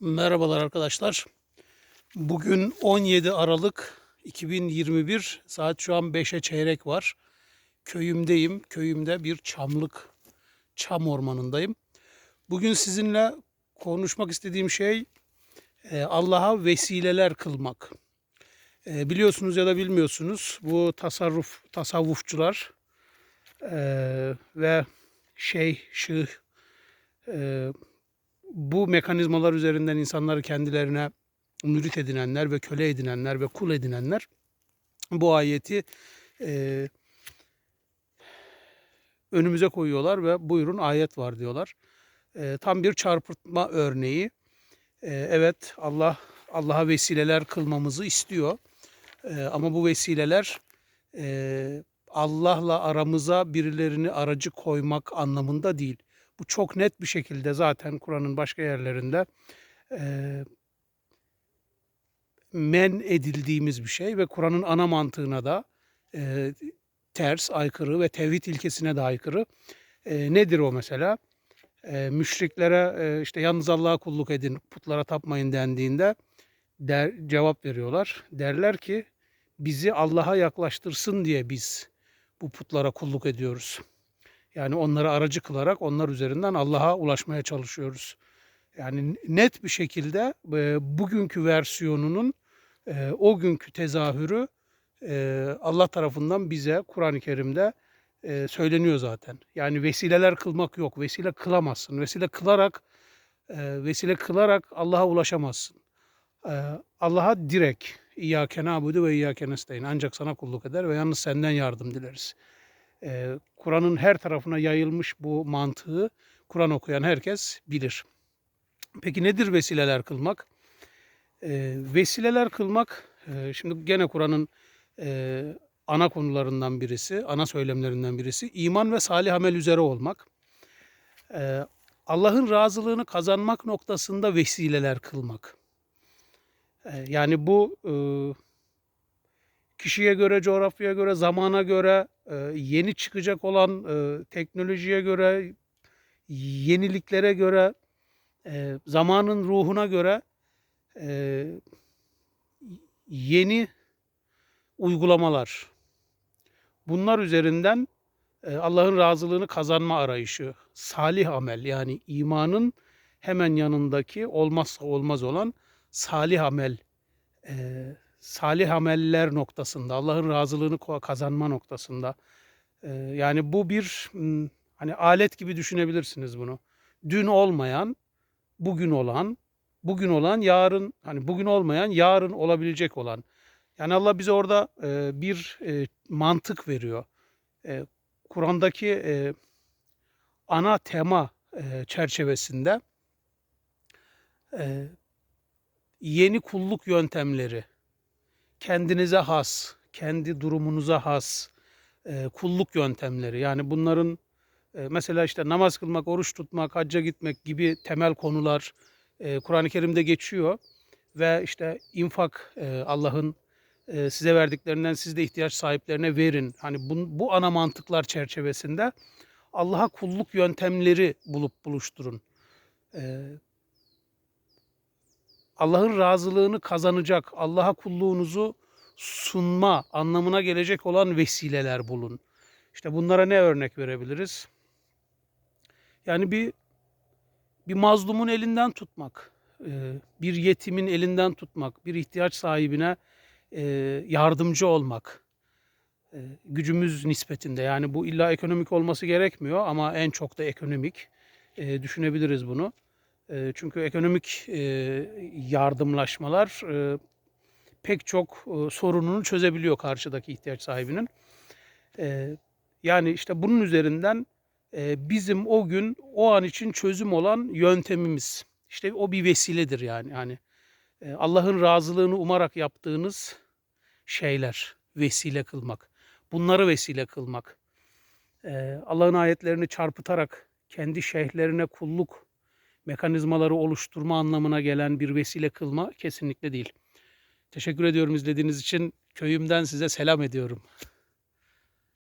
Merhabalar arkadaşlar. Bugün 17 Aralık 2021 saat şu an 5'e çeyrek var. Köyümdeyim. Köyümde bir çamlık, çam ormanındayım. Bugün sizinle konuşmak istediğim şey e, Allah'a vesileler kılmak. E, Biliyorsunuz ya da bilmiyorsunuz bu tasarruf tasavvufçular e, ve şey şıh bu mekanizmalar üzerinden insanları kendilerine mürit edinenler ve köle edinenler ve kul edinenler bu ayeti e, önümüze koyuyorlar ve buyurun ayet var diyorlar. E, tam bir çarpıtma örneği. E, evet Allah Allah'a vesileler kılmamızı istiyor. E, ama bu vesileler e, Allah'la aramıza birilerini aracı koymak anlamında değil. Bu çok net bir şekilde zaten Kur'an'ın başka yerlerinde e, men edildiğimiz bir şey ve Kur'an'ın ana mantığına da e, ters, aykırı ve tevhid ilkesine de aykırı. E, nedir o mesela? E, müşriklere e, işte yalnız Allah'a kulluk edin, putlara tapmayın dendiğinde der, cevap veriyorlar. Derler ki bizi Allah'a yaklaştırsın diye biz bu putlara kulluk ediyoruz. Yani onları aracı kılarak onlar üzerinden Allah'a ulaşmaya çalışıyoruz. Yani net bir şekilde e, bugünkü versiyonunun e, o günkü tezahürü e, Allah tarafından bize Kur'an-ı Kerim'de e, söyleniyor zaten. Yani vesileler kılmak yok. Vesile kılamazsın. Vesile kılarak e, vesile kılarak Allah'a ulaşamazsın. E, Allah'a direkt İyyâke nâbudu ve İyyâke nestaîn. Ancak sana kulluk eder ve yalnız senden yardım dileriz. Ee, Kur'an'ın her tarafına yayılmış bu mantığı Kur'an okuyan herkes bilir. Peki nedir vesileler kılmak? Ee, vesileler kılmak, e, şimdi gene Kur'an'ın e, ana konularından birisi, ana söylemlerinden birisi iman ve salih amel üzere olmak. Ee, Allah'ın razılığını kazanmak noktasında vesileler kılmak. Yani bu e, kişiye göre, coğrafyaya göre, zamana göre, yeni çıkacak olan teknolojiye göre, yeniliklere göre, zamanın ruhuna göre yeni uygulamalar. Bunlar üzerinden Allah'ın razılığını kazanma arayışı, salih amel yani imanın hemen yanındaki olmazsa olmaz olan salih amel e, salih ameller noktasında, Allah'ın razılığını kazanma noktasında. Ee, yani bu bir hmm, hani alet gibi düşünebilirsiniz bunu. Dün olmayan, bugün olan, bugün olan, yarın hani bugün olmayan, yarın olabilecek olan. Yani Allah bize orada e, bir e, mantık veriyor. E, Kur'an'daki ana tema çerçevesinde yeni kulluk yöntemleri, kendinize has, kendi durumunuza has e, kulluk yöntemleri. Yani bunların e, mesela işte namaz kılmak, oruç tutmak, hacca gitmek gibi temel konular e, Kur'an-ı Kerim'de geçiyor. Ve işte infak e, Allah'ın e, size verdiklerinden siz de ihtiyaç sahiplerine verin. Hani bu, bu ana mantıklar çerçevesinde Allah'a kulluk yöntemleri bulup buluşturun. E, Allah'ın razılığını kazanacak, Allah'a kulluğunuzu sunma anlamına gelecek olan vesileler bulun. İşte bunlara ne örnek verebiliriz? Yani bir bir mazlumun elinden tutmak, e, bir yetimin elinden tutmak, bir ihtiyaç sahibine e, yardımcı olmak e, gücümüz nispetinde. Yani bu illa ekonomik olması gerekmiyor ama en çok da ekonomik düşünebiliriz bunu. Çünkü ekonomik yardımlaşmalar pek çok sorununu çözebiliyor karşıdaki ihtiyaç sahibinin. Yani işte bunun üzerinden bizim o gün o an için çözüm olan yöntemimiz. İşte o bir vesiledir yani. Yani Allah'ın razılığını umarak yaptığınız şeyler vesile kılmak. Bunları vesile kılmak. Allah'ın ayetlerini çarpıtarak kendi şeyhlerine kulluk mekanizmaları oluşturma anlamına gelen bir vesile kılma kesinlikle değil. Teşekkür ediyorum izlediğiniz için. Köyümden size selam ediyorum.